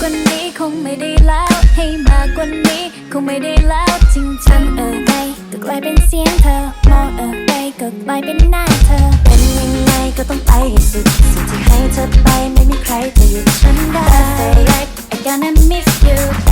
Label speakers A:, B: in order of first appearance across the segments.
A: กว่านี้คงไม่ได้แล้ว ให้มากกว่านี้คงไม่ได้แล้วจริง
B: จังเออไปก็กลายเป็นเสียงเธอ มองเออไปก็กลายเป็นหน้าเธอ เป็นยังไงก็ต้องไปให้สุดสุดที่ให้เธอไปไม่มีใครจะหยุดฉันได้ I gonna miss you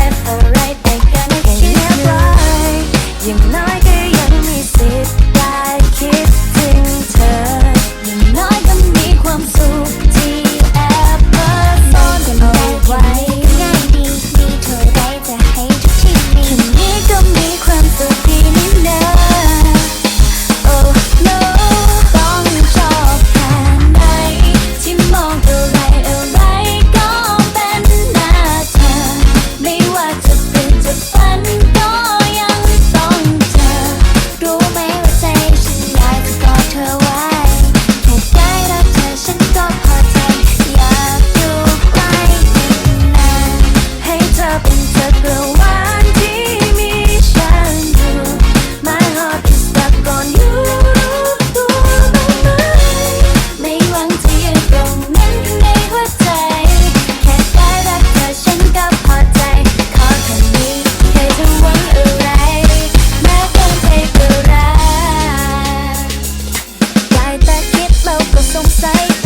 B: eu sou um